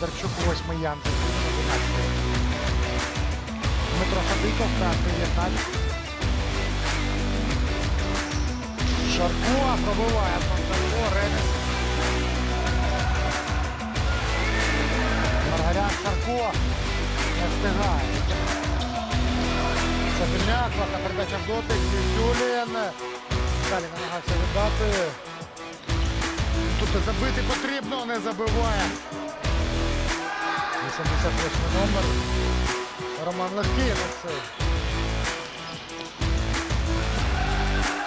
Сидорчук, восьмий Ян Зазулін, одинадцятий. Дмитро Садиков, та 19. Шарко пробиває Фонтанко, Ремес. Маргарян Шарко не встигає. Сабільняк, власна передача в дотик, Юліан. Далі намагався віддати. Тут забити потрібно, не забиває. 88 номер. Роман Легкий це.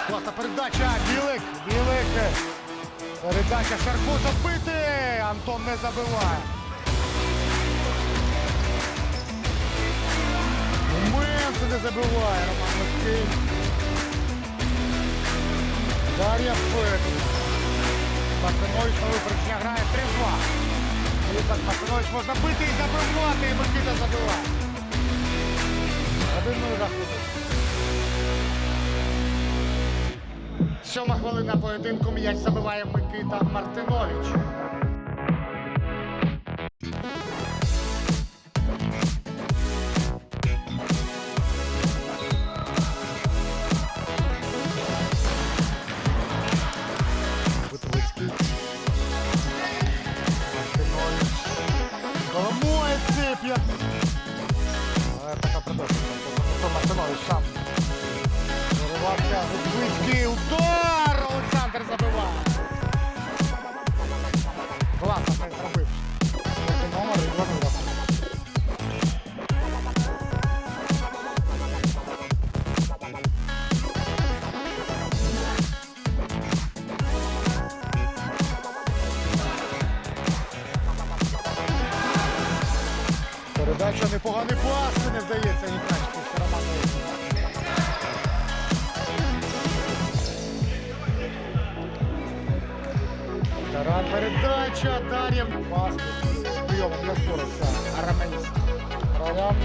Класна передача. Білик. Білик. Передача Шарко забити. Антон не забиває. Момент не забиває Роман Легкий. Дар'я Федоров. Мартинович на випередження грає 3-2. Мартинович можна бити і забивати, і Микита забиває. Один нуль рахунок. Сьома хвилина поєдинку м'яч забиває Микита Мартинович. Передача непоганий пас, мені здається, Нікачки. Роман Таран передача, Дар'єв. Пас. Прийомом для скорості. Араменіс. Ролян.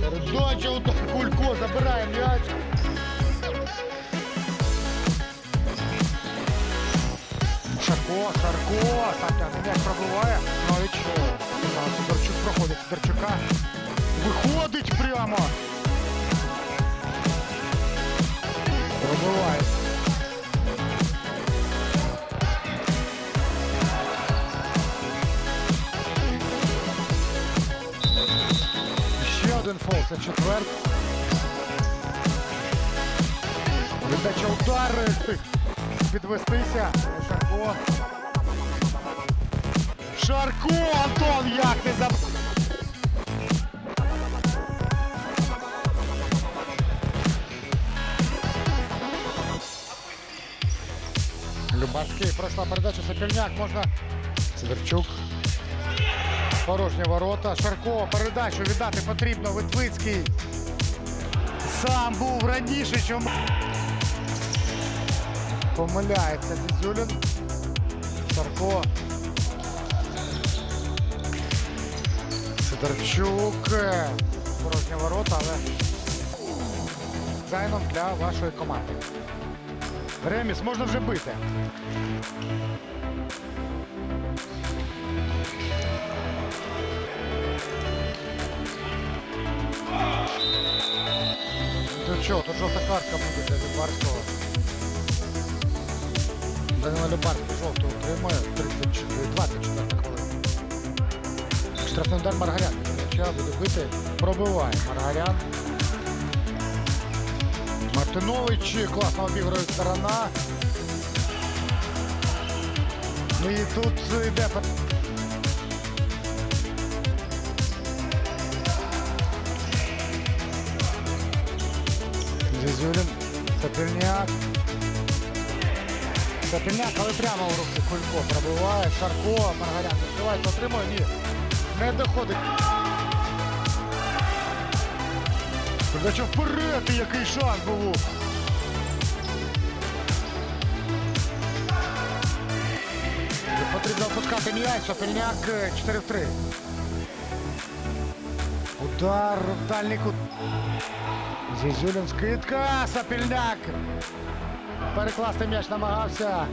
Передача, удар. Кулько забирає м'яч. Шарко, Шарко, там м'яч пробиває. Нович. Прямо. Пробиває. Ще один фол, це четвертий. Віддача удар. Підвестися. Шарко. Шарко, Антон, як не заб... пройшла передача Сокільняк, можна... Сидорчук. Порожні ворота. Шарко, передачу віддати потрібно. Витвицький. Сам був раніше, чому. Помиляється Зізюлін. Шарко. Сидорчук. Порожні ворота, але зайном для вашої команди. Реміс можна вже бити. Тут що, тут жовта картка буде для Любарського. Данила Любарський жовту отримує 34, 24 хвилин. Штрафний удар Маргарян. М'яча буде бити. Пробиває Маргарян. Мартинович класно обігрує сторона. Ну і тут йде. Зізюлін, Сапільняк. Сапільняк, але прямо в руки Кулько пробиває. Шарко, Маргарян відкривається, отримує. Ні. Не доходить. Передача вперед, і який шанс був. Потрібно опускати м'яч, Сапільняк е, 4 в 3. Удар в дальній кут. Зізюлін скидка, Сапільняк. Перекласти м'яч намагався.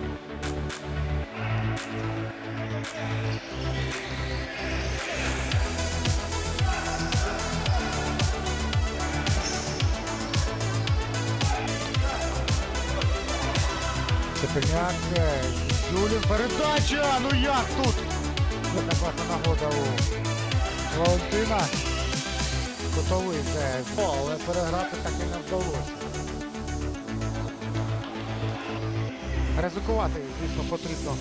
Синяк, е, Юлін, передача! Ну як тут? Класна нагода у Валентина. Кутовий це, але переграти так і не вдалося. Ризикувати, звісно, потрібно.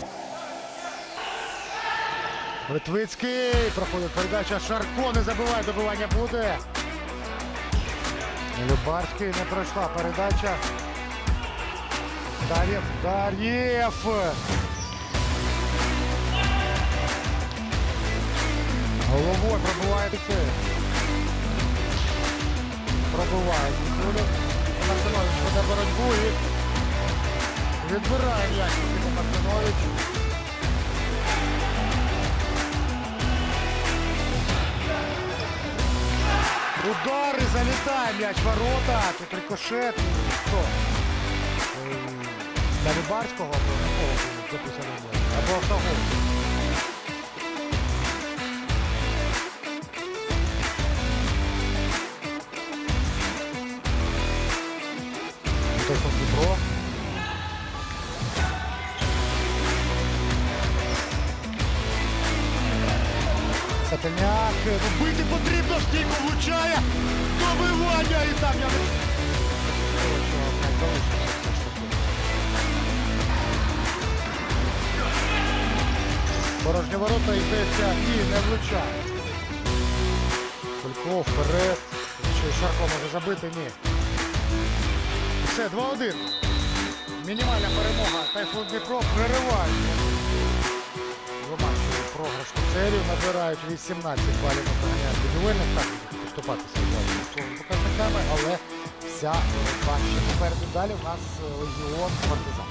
Литвицький проходить передача Шарко, не забиває, добивання буде. Любарський не пройшла передача. Дар'єв, Дар'єв. Головою пробиває це. Пробиває Микулін. Мартинович веде боротьбу і відбирає м'яч Микита Мартинович. Удар і залітає м'яч в ворота. Тут рикошет. Хто? Для Любарського або якого був записаний? Або автогол. Тихо Дніпро. Сатаняк. Ну, бити потрібно, стійко влучає. Добивання і там я не... Порожні ворота і здається, ні, не влучає. Кульков вперед. Чи Шарко може забити? Ні. Все, 2-1. Мінімальна перемога. Тайфун Дніпро перериває. Вимачує програшну серію, набирають 18 балів на доганяють. Так, поступатися своїми показниками, але вся боротьба попереду. Далі в нас е, легіон партизан.